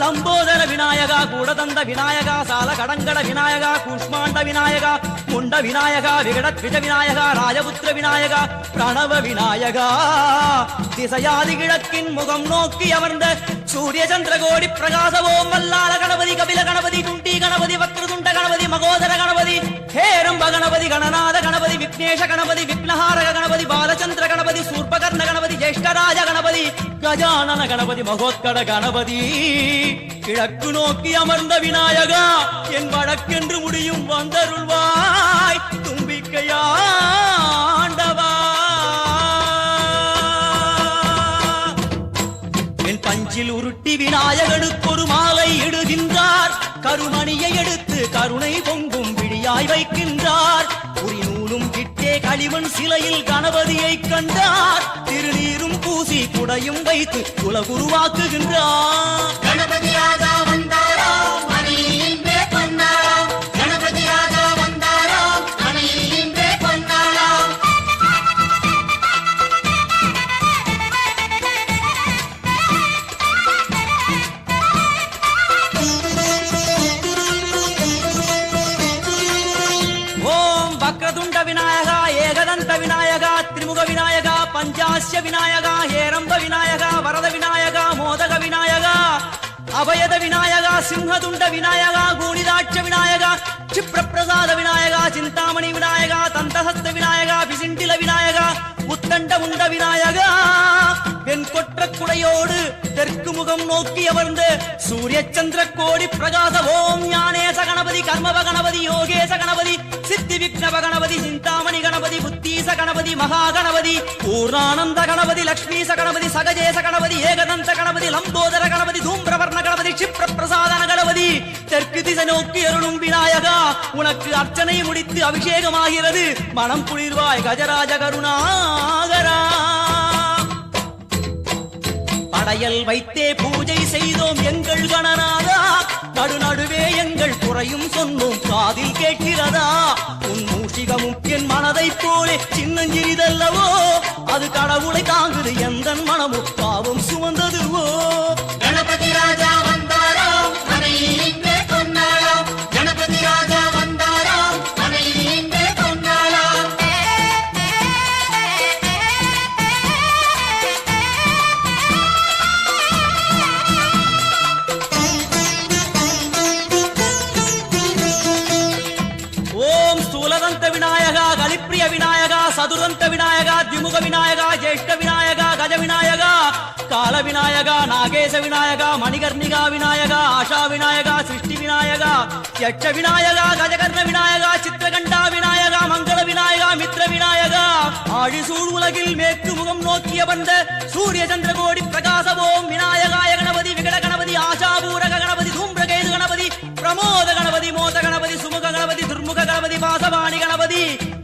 லம்போதர விநாயகா கூடதந்த விநாயகா சால கடங்கட விநாயகா கூஷ்மாண்ட விநாயகா முண்ட விநாயகா விகடத்விஜ விநாயகா ராஜபுத்திர விநாயகா பிரணவ விநாயகா. திசையாதி கிழக்கின் முகம் நோக்கி அமர்ந்த சூரிய சந்திரகோடி பிரகாச ஓம் வல்லாள கணபதி கபில கணபதி குண்டி கணபதி வக்ரதுண்ட கணபதி மகோதர கணபதி ஹேரம்ப கணபதி கணநாத கணபதி விக்னேஷ கணபதி விக்னஹாரக கணபதி பாலச்சந்திர கணபதி சூர்பகர்ண கணபதி ஜேஷ்டராஜ கணபதி கஜானன கணபதி மகோத்கட கணபதி கிழக்கு நோக்கி அமர்ந்த விநாயகா என் வழக்கென்று முடியும் வந்தருள்வாய் தும்பிக்கையா பஞ்சில் உருட்டி விநாயகனுக்கு ஒரு மாலை இடுகின்றார் கருமணியை எடுத்து கருணை பொங்கும் விழியாய் வைக்கின்றார் குறி நூலும் கிட்டே களிமண் சிலையில் கணபதியை கண்டார். திருநீரும் பூசி குடையும் வைத்து குலகுருவாக்குகின்றார். கணபதி கணபதியாக வந்தாரா? வக்ரதுண்ட விநாயகா ஏகதந்த விநாயகா திரிமுக விநாயகா பஞ்சாசிய விநாயகா ஹேரம்ப விநாயகா வரத விநாயகா மோதக விநாயகா அபயத விநாயகா சிம்ஹதுண்ட விநாயகா கூணிதாட்ச விநாயகா க்ஷிப்ரப்பிரசாத விநாயகா சிந்தாமணி விநாயகா தந்தஹஸ்த விநாயகா பிசிண்டில விநாயகா உத்தண்ட உண்ட விநாயகா. என் கொற்ற குடையோடு தெற்கு முகம் நோக்கி அமர்ந்து சூரிய சந்திர கோடி பிரகாச ஓம் ஞானேச கணபதி கர்மப கணபதி யோகேச கணபதி சித்தி விக்னவ கணபதி சிந்தாமணி கணபதி புத்தீச கணபதி மகா கணபதி பூர்ணானந்த கணபதி லக்ஷ்மீச கணபதி சகஜேச கணபதி ஏகதந்த கணபதி லம்போதர கணபதி தூம்பிரவர்ண கணபதி க்ஷிப்ர பிரசாதன கணபதி. தெற்கு திசை நோக்கி அருளும் விநாயகா உனக்கு அர்ச்சனை முடித்து அபிஷேகமாகிறது. மனம் குளிர்வாய் கஜராஜ கருணாகரா. படையல் வைத்தே பூஜை செய்தோம் எங்கள் கண போலே சின்னஞ்சிறிதல்லவோ? அது கடவுளை தாங்குது எந்த மனமும். பாவம் சுமந்ததுவோ சதுரந்த விநாயகா திமுக விநாயகா ஜேஷ்ட விநாயகா கஜ விநாயகா கால விநாயகா நாகேச விநாயகா மணிகர்ணிகா விநாயகா ஆஷா விநாயகா சிருஷ்டி விநாயகா யட்ச விநாயகா கஜகர்ண விநாயகா சித்திரகண்டா விநாயகா மங்கள விநாயகா மித்ர விநாயகா ஆழிசூழ் உலகில் மேற்கு முகம் நோக்கிய வந்த சூரிய சந்திரகோடி பிரகாச ஓம் விநாயகாய கணபதி விகட கணபதி ஆஷாபூரக கணபதி தூம்பிரகேது கணபதி பிரமோத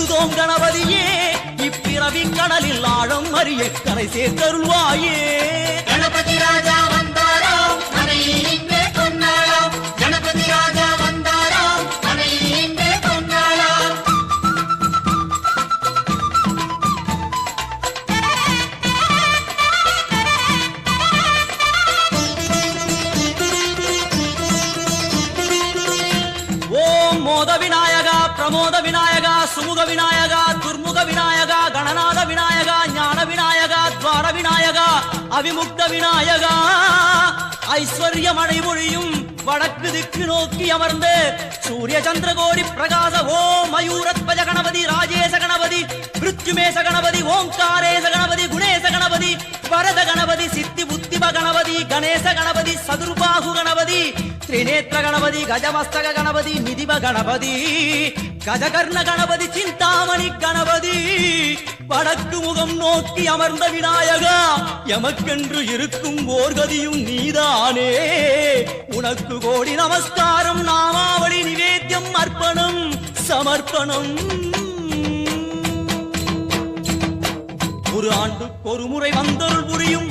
தொழுதோம் கணபதியே இப்பிறவி கடலில் ஆழம் அறிய கரை சேர்த்தருள்வாயே. கணபதி ராஜா வந்தாராம் கணபதி ராஜா வந்தாராம் ஓம் மோத விநாயகர் பிரமோத விநாயகா சுமுக விநாயகா துர்முக விநாயகா கணநாத விநாயகா ஞான விநாயகா துவார விநாயகா அவிமுக்த விநாயகா. ஐஸ்வர்ய மழை பொழியும் வடக்கு திக்கு நோக்கி அமர்ந்து சூரிய சந்திர கோடி பிரகாச ஓ மயூரத்வஜ கணபதி ராஜேச கணபதி மிருத்யுமேச கணபதி ஓங்காரேச கணபதி குணேச கணபதி வரத கணபதி சித்தி புத்திப கணபதி கணேச கணபதி சதுர்பாகு கணபதி திரிநேத்திர கணபதி கஜமஸ்தக கணபதி நிதிப கணபதி கஜகர்ண கணபதி சிந்தாமணி கணபதி வடக்கு முகம் நோக்கி அமர்ந்த விநாயகா எமக்கென்று இருக்கும் ஓர்கதியும் நீதானே உனக்கு கோடி நமஸ்காரம் நாமாவளி நிவேத்தியம் அர்ப்பணம் சமர்ப்பணம் ஒரு ஆண்டுக்கு ஒரு முறை வந்தருள் புரியும்